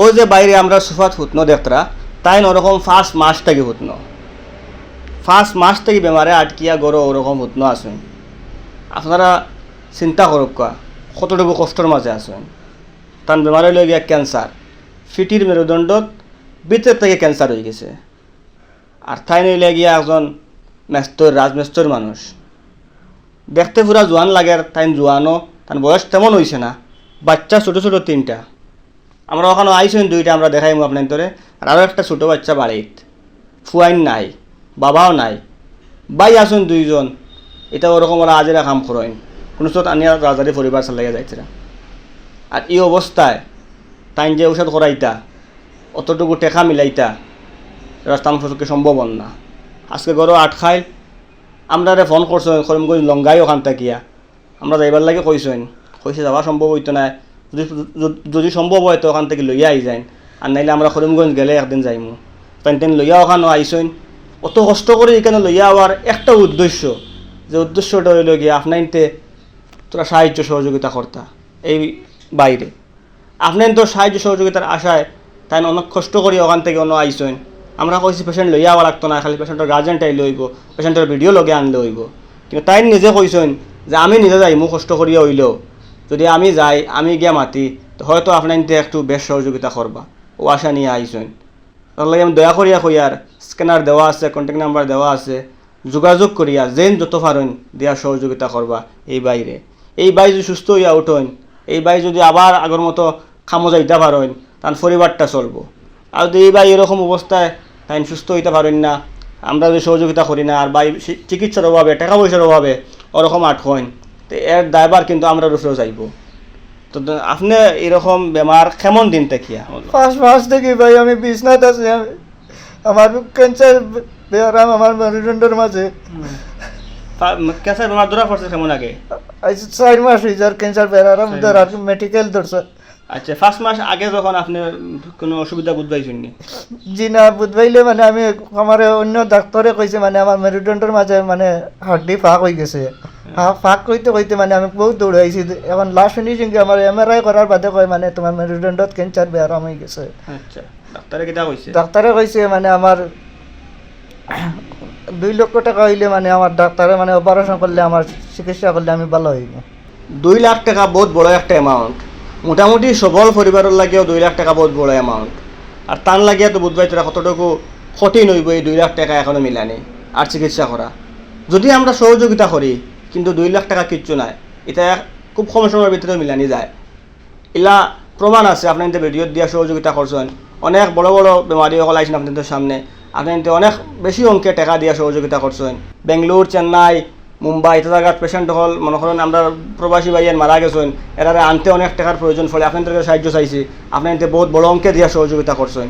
ওই যে বাইরে আমরা সুফাত হুতনো দেখতরা, তাই ওরকম ফার্স্ট মাস থেকে হুতনো। ফার্স্ট মাস থেকে বেমারে আটকিয়া গরো ওরকম হুতনো আসুন। আপনারা চিন্তা করুক কতটুকু কষ্টর মাঝে আসুন। তার বেমারে লই গিয়া ক্যান্সার ফিটির মেরুদণ্ডত ভিতর থেকে ক্যান্সার হয়ে গেছে। আর তাই নইলে গিয়া একজন মেস্তর, রাজমেস্তর মানুষ। দেখতে পুরা জোয়ান লাগে তাই জোয়ানও, তার বয়স তেমন হয়েছে না। বাচ্চা ছোটো ছোটো তিনটা। আমরা ওখানে আইসেন দুইটা, আমরা দেখাইমু আপনার ধরে আর আরও একটা ছোটো বাচ্চা বাড়িত। ফুয়াইন নাই, বাবাও নাই, বাই আসুন দুইজন। এটা ওরকম ওরা আজেরা কাম করেন। কোনো চোট আনিয়া রাজারি পরিবার চালাইয়া যাইছে আর এই অবস্থায় তাই যে ঔষধ করাইতা, অতটুকু টেকা মিলাইতা রাস্তাম পক্ষে সম্ভব না। আজকে গরো আট খাই আমরা ফোন করছেন করিমগঞ্জ লঙ্গাই ওখান থাকিয়া। আমরা যাইবার লাগে কইছেন, কইছে যাওয়া সম্ভব হইতো না। যদি, যদি- সম্ভব হয় তো ওখান থেকে লইয়া আই যাইন আর নাইলে আমরা করিমগঞ্জ গেলে একদিন যাইমু। তাই তেন লইয়া ওখানে আইসেন অত কষ্ট করে এখানে লইয়া আওয়ার একটা উদ্দেশ্য, যে উদ্দেশ্যটা হইল গিয়ে আপনাইতে তোরা সাহায্য সহযোগিতা করতা, এই বাইরে। আপনার তো সাহায্য সহযোগিতার আশায় তাই অনেক কষ্ট করি ওখান থেকে অন্য আইসেন আমরা কইছি পেশেন্ট লইয়া আওয়া লাগতো না, খালি পেশেন্টের গার্জেনটাই লইব পেশেন্টের ভিডিও লগে আনলে হইব। কিন্তু তাই নিজে কইছেন যে, আমি নিজে যাই মোক কষ্ট করিয়া হইলেও। যদি আমি যাই, আমি গিয়া মাতি তো হয়তো আপনার একটু বেশ সহযোগিতা করবা। ও আশা নিয়ে আইসেন তার লাগে আমি দয়া করিয়া কইয়ার স্ক্যানার দেওয়া আছে কন্ট্যাক্ট নাম্বার দেওয়া আছে, যোগাযোগ করিয়া যেন যত পারেন দিয়া সহযোগিতা করবা এই বাইরে। এই বাই যদি সুস্থ হইয়া উঠেন, এই বাই যদি আবার আগর মতো খামো যাইতে পারেন তার পরিবারটা চলবো। আর যদি এই বাই এরকম অবস্থায় তাই সুস্থ হইতে পারেন না, আমরা যদি সহযোগিতা করি না, আর বাই চিকিৎসার অভাবে, টাকা পয়সার অভাবে ওরকম আটকইন তো এর দায়বার কিন্তু আমরা উপরেও যাইব। তো আপনি এরকম বেমার কেমন দিন দেখিয়া? ফার্স্ট মাস থেকে ভাই আমি বিছনাথ আছি আমি আমার ক্যান্সার বেয়ারাম আমার মেরুদণ্ডের মাঝে। ক্যান্সার বেমার ধরা পড়ছে কেমন আগে? চার মাস হয়েছে আর ক্যান্সার বেয়ারাম ধর মেডিকেল ধরছে। আচ্ছা ফার্স্ট মাস আগে যখন আপনি কোনো অসুবিধা বুঝবাইছেন নি জি না বুধবাইলে মানে আমি আমার অন্য ডাক্তারে কইছে মানে আমার মেরুদণ্ডের মাঝে মানে হাড্ডি ফাঁক হয়ে গেছে। হা- ফাঁক কইতে কইতে মানে আমি বহুত দৌড়াইছি এখন লাস্ট শুনিছি কি আমার এম আর আই করার বাদে কয় মানে তোমার মেরুদণ্ডত ক্যান্সার বেয়ারাম হয়ে গেছে। আচ্ছা ডাক্তারে কিটা কইছে ডাক্তারে কইছে মানে আমার দুই লক্ষ টাকা হইলে মানে আমার ডাক্তারে মানে অপারেশন করলে আমার চিকিৎসা করলে আমি ভালো হইব দুই লাখ টাকা বহুত বড় একটা অ্যামাউন্ট মোটামুটি সবল পরিবারের লাগেও দুই লাখ টাকা বহুত বড় অ্যামাউন্ট আর তার লাগিয়া তো বুধবাই তোরা কতটুকু কঠিন হইব এই দুই লাখ টাকা এখনও মিলানি আর চিকিৎসা করা যদি আমরা সহযোগিতা করি কিন্তু দুই লাখ টাকা কিচ্ছু নাই। এটা খুব কম সময়ের ভিতরে মিলানি যায়। এলা প্রমাণ আছে, আপনি কিন্তু ভিডিও দিয়া সহযোগিতা করছেন। অনেক বড় বড় বেমারি সকল আইসেন আপনাদের সামনে। আপনি কিন্তু অনেক বেশি অঙ্কে টাকা দিয়া সহযোগিতা করছেন। বেঙ্গলোর, চেন্নাই, মুম্বাই এটা জায়গার পেশেন্ট হল মনে করেন আমরা প্রবাসী ভাইয়ের মারা গেছেন। এরারে আনতে অনেক টাকার প্রয়োজন, ফলে আপনাদের সাহায্য চাইছি। আপনি কিন্তু বহুত বড় অঙ্কে দিয়া সহযোগিতা করছেন।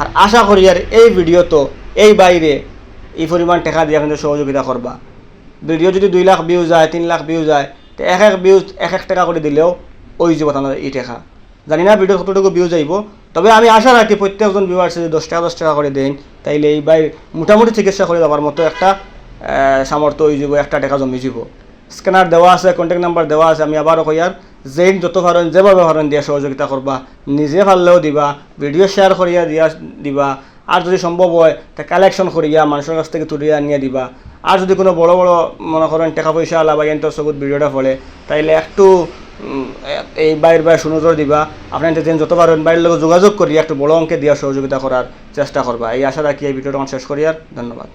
আর আশা করি আর এই ভিডিও তো এই বাইরে এই পরিমাণ টাকা দিয়ে আপনাদের সহযোগিতা করবা। ভিডিও যদি দুই লাখ ভিউ যায়, তিন লাখ ভিউ যায়, তো এক এক ভিউ এক এক টাকা করে দিলেও ওই যাব আপনার এই টাকা। জানি না ভিডিও কতটুকু ভিউ যাইব তবে আমি আশা রাখি প্রত্যেকজন ভিউয়ার্সে যদি দশ টাকা দশ টাকা করে দেন, তাইলে এই বাই মোটামুটি চিকিৎসা করে দেওয়ার মতো একটা সামর্থ্য হয়ে যাব, একটা টাকা জমি যাব। স্ক্যানার দেওয়া আছে কন্ট্যাক্ট নাম্বার দেওয়া আছে, আমি আবারও কই আর যেইন যত পারেন যেভাবে পারেন দিয়া সহযোগিতা করবা নিজে পারলেও দিবা ভিডিও শেয়ার করিয়া দিয়া, দিবা আর যদি সম্ভব হয়, তা কালেকশন করিয়া মানুষের কাছ থেকে তুলিয়া নিয়ে দিবা। আর যদি কোনো বড় বড় মনে করেন টাকা পয়সা আলা বা এনতো সবুত ভিডিওটা ফলে, তাইলে একটু এই বাইর বাইর সুনজর দিবা। আপনার যত পারেন বাইরের লোক যোগাযোগ করি, একটু বড় অঙ্কে দিয়া সহযোগিতা করার চেষ্টা করবা। এই আশা রাখি এই ভিডিওটা শেষ করি আর ধন্যবাদ।